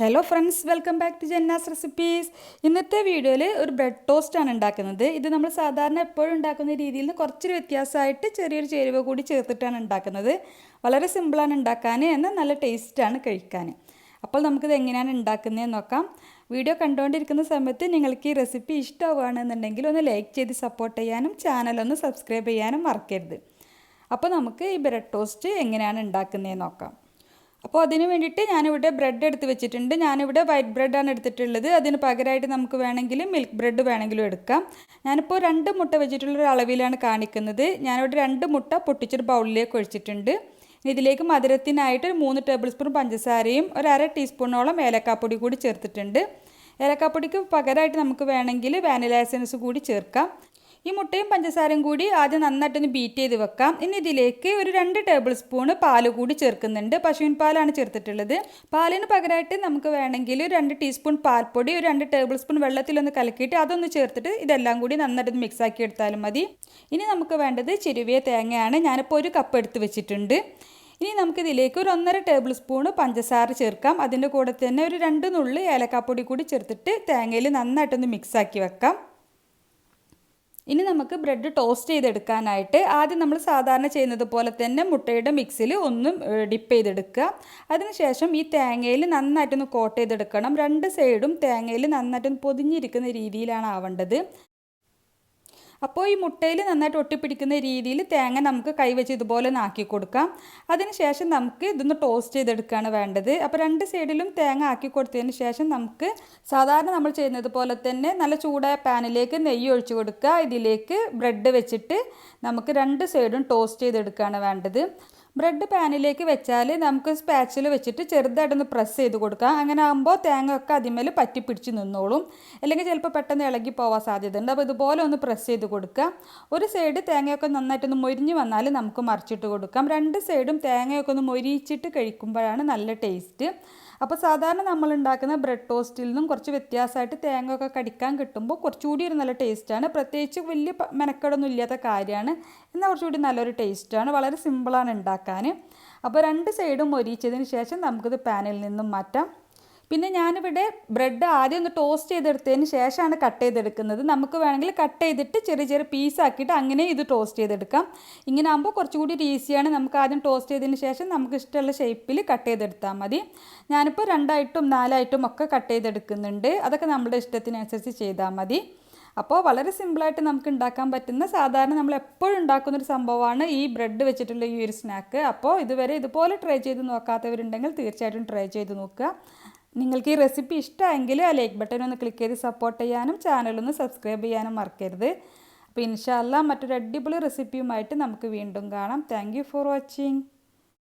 Hello friends welcome back to Janna's recipes ഇന്നത്തെ വീഡിയോയിൽ ഒരു ബ്രെഡ് ടോസ്റ്റാണ് ഉണ്ടാക്കുന്നത്. ഇത് നമ്മൾ സാധാരണ എപ്പോഴും ഉണ്ടാക്കുന്ന രീതിയിൽ നിന്ന് കുറച്ചൊരു വ്യത്യാസമായിട്ട് ചെറിയൊരു ചേരുവ കൂടി ചേർത്തിട്ടാണ് ഉണ്ടാക്കുന്നത്. വളരെ സിമ്പിളാണ് ഉണ്ടാക്കാൻ എന്നാൽ നല്ല ടേസ്റ്റാണ് കഴിക്കാൻ അപ്പോൾ നമുക്കിത് എങ്ങനെയാണ് ഉണ്ടാക്കുന്നതെന്ന് നോക്കാം. വീഡിയോ കണ്ടുകൊണ്ടിരിക്കുന്ന സമയത്ത് നിങ്ങൾക്ക് ഈ റെസിപ്പി ഇഷ്ടമാവുകയാണെന്നുണ്ടെങ്കിൽ ഒന്ന് ലൈക്ക് ചെയ്ത് സപ്പോർട്ട് ചെയ്യാനും ചാനലൊന്ന് സബ്സ്ക്രൈബ് ചെയ്യാനും മറക്കരുത്. അപ്പോൾ നമുക്ക് ഈ ബ്രെഡ് ടോസ്റ്റ് എങ്ങനെയാണ് ഉണ്ടാക്കുന്നതെന്ന് നോക്കാം. അപ്പോൾ അതിന് വേണ്ടിയിട്ട് ഞാനിവിടെ ബ്രെഡ് എടുത്ത് വെച്ചിട്ടുണ്ട്. ഞാനിവിടെ വൈറ്റ് ബ്രെഡാണ് എടുത്തിട്ടുള്ളത്. അതിന് പകരമായിട്ട് നമുക്ക് വേണമെങ്കിൽ മിൽക്ക് ബ്രെഡ് വേണമെങ്കിലും എടുക്കാം. ഞാനിപ്പോൾ രണ്ട് മുട്ട വെച്ചിട്ടുള്ള ഒരു അളവിലാണ് കാണിക്കുന്നത്. ഞാനിവിടെ രണ്ട് മുട്ട പൊട്ടിച്ചൊരു ബൗളിലേക്ക് ഒഴിച്ചിട്ടുണ്ട്. ഇതിലേക്ക് മധുരത്തിനായിട്ട് ഒരു മൂന്ന് ടേബിൾ സ്പൂൺ പഞ്ചസാരയും ഒരു അര ടീസ്പൂണോളം ഏലക്കാപ്പൊടി കൂടി ചേർത്തിട്ടുണ്ട്. ഏലക്കാപ്പൊടിക്ക് പകരമായിട്ട് നമുക്ക് വേണമെങ്കിൽ വാനില എസൻസ് കൂടി ചേർക്കാം. ഈ മുട്ടയും പഞ്ചസാരയും കൂടി ആദ്യം നന്നായിട്ടൊന്ന് ബീറ്റ് ചെയ്ത് വെക്കാം. ഇനി ഇതിലേക്ക് ഒരു രണ്ട് ടേബിൾ സ്പൂൺ പാൽ കൂടി ചേർക്കുന്നുണ്ട്. പശുവിൻ പാലാണ് ചേർത്തിട്ടുള്ളത്. പാലിന് പകരമായിട്ട് നമുക്ക് വേണമെങ്കിൽ രണ്ട് ടീസ്പൂൺ പാൽപ്പൊടി ഒരു രണ്ട് ടേബിൾ സ്പൂൺ വെള്ളത്തിലൊന്ന് കലക്കിയിട്ട് അതൊന്ന് ചേർത്തിട്ട് ഇതെല്ലാം കൂടി നന്നായിട്ട് മിക്സ് ആക്കി എടുത്താലും മതി. ഇനി നമുക്ക് വേണ്ടത് ചെരുവിയ തേങ്ങയാണ്. ഞാനിപ്പോൾ ഒരു കപ്പ് എടുത്ത് വെച്ചിട്ടുണ്ട്. ഇനി നമുക്കിതിലേക്ക് ഒരു ഒന്നര ടേബിൾ സ്പൂണ് പഞ്ചസാര ചേർക്കാം. അതിന്റെ കൂടെ തന്നെ ഒരു രണ്ട് നുള്ളി ഏലക്കാപ്പൊടി കൂടി ചേർത്തിട്ട് തേങ്ങയിൽ നന്നായിട്ടൊന്ന് മിക്സ് ആക്കി വെക്കാം. ഇനി നമുക്ക് ബ്രെഡ് ടോസ്റ്റ് ചെയ്തെടുക്കാനായിട്ട് ആദ്യം നമ്മൾ സാധാരണ ചെയ്യുന്നത് പോലെ തന്നെ മുട്ടയുടെ മിക്സിൽ ഒന്നും ഡിപ്പ് ചെയ്തെടുക്കുക. അതിനുശേഷം ഈ തേങ്ങയിൽ നന്നായിട്ടൊന്ന് കോട്ട് ചെയ്തെടുക്കണം. രണ്ട് സൈഡും തേങ്ങയിൽ നന്നായിട്ടൊന്ന് പൊതിഞ്ഞിരിക്കുന്ന രീതിയിലാണ് ആവേണ്ടത്. അപ്പോൾ ഈ മുട്ടയിൽ നന്നായിട്ട് ഒട്ടിപ്പിടിക്കുന്ന രീതിയിൽ തേങ്ങ നമുക്ക് കൈവച്ച് ഇതുപോലെ ആക്കി കൊടുക്കാം. അതിനുശേഷം നമുക്ക് ഇതൊന്ന് ടോസ്റ്റ് ചെയ്തെടുക്കുകയാണ് വേണ്ടത്. അപ്പോൾ രണ്ട് സൈഡിലും തേങ്ങ ആക്കി കൊടുത്തതിന് ശേഷം നമുക്ക് സാധാരണ നമ്മൾ ചെയ്യുന്നത് പോലെ തന്നെ നല്ല ചൂടായ പാനിലേക്ക് നെയ്യ് ഒഴിച്ചു കൊടുക്കുക. ഇതിലേക്ക് ബ്രെഡ് വെച്ചിട്ട് നമുക്ക് രണ്ട് സൈഡും ടോസ്റ്റ് ചെയ്തെടുക്കുകയാണ് വേണ്ടത്. ബ്രെഡ് പാനിലേക്ക് വെച്ചാൽ നമുക്ക് സ്പാച്ചിൽ വെച്ചിട്ട് ചെറുതായിട്ടൊന്ന് പ്രസ് ചെയ്ത് കൊടുക്കാം. അങ്ങനെ ആകുമ്പോൾ തേങ്ങ ഒക്കെ അതിമേൽ പറ്റി പിടിച്ച് നിന്നോളും. അല്ലെങ്കിൽ ചിലപ്പോൾ പെട്ടെന്ന് ഇളകി പോകാൻ സാധ്യതയുണ്ട്. അപ്പോൾ ഇതുപോലെ ഒന്ന് പ്രസ് ചെയ്ത് കൊടുക്കുക. ഒരു സൈഡ് തേങ്ങയൊക്കെ നന്നായിട്ടൊന്ന് മൊരിഞ്ഞ് വന്നാൽ നമുക്ക് മറിച്ചിട്ട് കൊടുക്കാം. രണ്ട് സൈഡും തേങ്ങയൊക്കെ ഒന്ന് മൊരിച്ചിട്ട് കഴിക്കുമ്പോഴാണ് നല്ല ടേസ്റ്റ് അപ്പോൾ സാധാരണ നമ്മൾ ഉണ്ടാക്കുന്ന ബ്രെഡ് ടോസ്റ്റിൽ നിന്നും കുറച്ച് വ്യത്യാസമായിട്ട് തേങ്ങ ഒക്കെ കടിക്കാൻ കിട്ടുമ്പോൾ കുറച്ചുകൂടി ഒരു നല്ല ടേസ്റ്റാണ് പ്രത്യേകിച്ച് വലിയ മെനക്കെടൊന്നും ഇല്ലാത്ത കാര്യമാണ്. എന്നാൽ കുറച്ചുകൂടി നല്ലൊരു ടേസ്റ്റാണ് വളരെ സിമ്പിളാണ് ഉണ്ടാക്കാൻ. അപ്പോൾ രണ്ട് സൈഡും മൊരിച്ചതിന് ശേഷം നമുക്കിത് പാനിൽ നിന്നും മാറ്റാം. പിന്നെ ഞാനിവിടെ ബ്രെഡ് ആദ്യം ഒന്ന് ടോസ്റ്റ് ചെയ്തെടുത്തതിന് ശേഷമാണ് കട്ട് ചെയ്തെടുക്കുന്നത്. നമുക്ക് വേണമെങ്കിൽ കട്ട് ചെയ്തിട്ട് ചെറിയ ചെറിയ പീസാക്കിയിട്ട് അങ്ങനെ ഇത് ടോസ്റ്റ് ചെയ്തെടുക്കാം. ഇങ്ങനെ ആകുമ്പോൾ കുറച്ചുകൂടി ഈസിയാണ്. നമുക്ക് ആദ്യം ടോസ്റ്റ് ചെയ്തതിന് ശേഷം നമുക്ക് ഇഷ്ടമുള്ള ഷേപ്പിൽ കട്ട് ചെയ്തെടുത്താൽ മതി. ഞാനിപ്പോൾ രണ്ടായിട്ടും നാലായിട്ടും ഒക്കെ കട്ട് ചെയ്തെടുക്കുന്നുണ്ട്. അതൊക്കെ നമ്മുടെ ഇഷ്ടത്തിനനുസരിച്ച് ചെയ്താൽ മതി. അപ്പോൾ വളരെ സിമ്പിളായിട്ട് നമുക്ക് ഉണ്ടാക്കാൻ പറ്റുന്ന സാധാരണ നമ്മൾ എപ്പോഴും ഉണ്ടാക്കുന്ന ഒരു സംഭവമാണ് ഈ ബ്രെഡ് വെച്ചിട്ടുള്ള ഈ ഒരു സ്നാക്ക് അപ്പോൾ ഇതുവരെ ഇതുപോലെ ട്രൈ ചെയ്ത് നോക്കാത്തവരുണ്ടെങ്കിൽ തീർച്ചയായിട്ടും ട്രൈ ചെയ്ത് നോക്കുക. നിങ്ങൾക്ക് ഈ റെസിപ്പി ഇഷ്ടമെങ്കിൽ ആ ലൈക്ക് ബട്ടൺ ഒന്ന് ക്ലിക്ക് ചെയ്ത് സപ്പോർട്ട് ചെയ്യാനും ചാനലൊന്ന് സബ്സ്ക്രൈബ് ചെയ്യാനും മറക്കരുത്. അപ്പോൾ ഇൻഷാല്ല മറ്റൊരു അടിപൊളി റെസിപ്പിയുമായിട്ട് നമുക്ക് വീണ്ടും കാണാം. Thank for watching